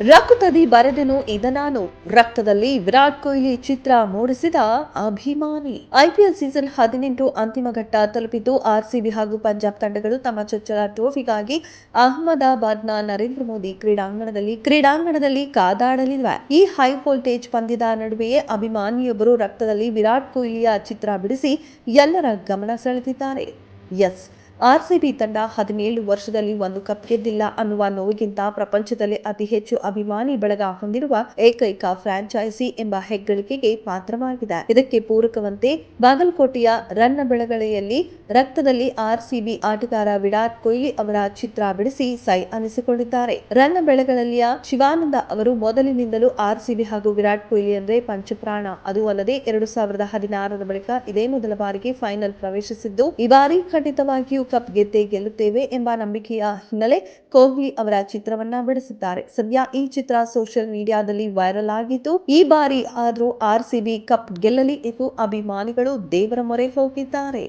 ರಕ್ತದಿ ಬರೆದೆನು ಇದ ನಾನು ರಕ್ತದಲ್ಲಿ ವಿರಾಟ್ ಕೊಹ್ಲಿ ಚಿತ್ರ ಮೂಡಿಸಿದ ಅಭಿಮಾನಿ. ಐಪಿಎಲ್ ಸೀಸನ್ ಹದಿನೆಂಟು ಅಂತಿಮ ಘಟ್ಟ ತಲುಪಿದ್ದು ಆರ್ಸಿಬಿ ಹಾಗೂ ಪಂಜಾಬ್ ತಂಡಗಳು ತಮ್ಮ ಚೊಚ್ಚಲ ಟ್ರೋಫಿಗಾಗಿ ಅಹಮದಾಬಾದ್ನ ನರೇಂದ್ರ ಮೋದಿ ಕ್ರೀಡಾಂಗಣದಲ್ಲಿ ಕ್ರೀಡಾಂಗಣದಲ್ಲಿ ಕಾದಾಡಲಿವೆ. ಈ ಹೈ ವೋಲ್ಟೇಜ್ ಪಂದ್ಯದ ನಡುವೆಯೇ ಅಭಿಮಾನಿಯೊಬ್ಬರು ರಕ್ತದಲ್ಲಿ ವಿರಾಟ್ ಕೊಹ್ಲಿಯ ಚಿತ್ರ ಬಿಡಿಸಿ ಎಲ್ಲರ ಗಮನ ಸೆಳೆದಿದ್ದಾರೆ. ಎಸ್. ಆರ್ಸಿಬಿ ತಂಡ ಹದಿನೇಳು ವರ್ಷದಲ್ಲಿ ಒಂದು ಕಪ್ ಗೆದ್ದಿಲ್ಲ ಅನ್ನುವ ನೋವಿಗಿಂತ ಪ್ರಪಂಚದಲ್ಲಿ ಅತಿ ಹೆಚ್ಚು ಅಭಿಮಾನಿ ಬಳಗ ಹೊಂದಿರುವ ಏಕೈಕ ಫ್ರಾಂಚೈಸಿ ಎಂಬ ಹೆಗ್ಗಳಿಕೆಗೆ ಪಾತ್ರವಾಗಿದೆ. ಇದಕ್ಕೆ ಪೂರಕವಂತೆ ಬಾಗಲಕೋಟೆಯ ರನ್ನ ಬೆಳಗಳೆಯಲ್ಲಿ ರಕ್ತದಲ್ಲಿ ಆರ್ಸಿಬಿ ಆಟಗಾರ ವಿರಾಟ್ ಕೊಹ್ಲಿ ಅವರ ಚಿತ್ರ ಬಿಡಿಸಿ ಸೈ ಅನಿಸಿಕೊಂಡಿದ್ದಾರೆ. ರನ್ನ ಬೆಳಗಳಲ್ಲಿಯ ಶಿವಾನಂದ ಅವರು ಮೊದಲಿನಿಂದಲೂ ಆರ್ಸಿಬಿ ಹಾಗೂ ವಿರಾಟ್ ಕೊಹ್ಲಿ ಅಂದ್ರೆ ಪಂಚಪ್ರಾಣ. ಅದು ಅಲ್ಲದೆ ಎರಡು ಸಾವಿರದ ಹದಿನಾರರ ಬಳಿಕ ಇದೇ ಮೊದಲ ಬಾರಿಗೆ ಫೈನಲ್ ಪ್ರವೇಶಿಸಿದ್ದು, ಈ ಬಾರಿ ಖಂಡಿತವಾಗಿಯೂ ಕಪ್ ಗೆದ್ದೇ ಗೆಲ್ಲುತ್ತೇವೆ ಎಂಬ ನಂಬಿಕೆಯ ಹಿನ್ನೆಲೆ ಕೊಹ್ಲಿ ಅವರ ಚಿತ್ರವನ್ನ ಬಿಡಿಸಿದ್ದಾರೆ. ಸದ್ಯ ಈ ಚಿತ್ರ ಸೋಷಿಯಲ್ ಮೀಡಿಯಾದಲ್ಲಿ ವೈರಲ್ ಆಗಿದ್ದು, ಈ ಬಾರಿ ಆದ್ರೂ ಬಿ ಕಪ್ ಗೆಲ್ಲಲಿ ಎಂದು ಅಭಿಮಾನಿಗಳು ದೇವರ ಮೊರೆ ಹೋಗಿದ್ದಾರೆ.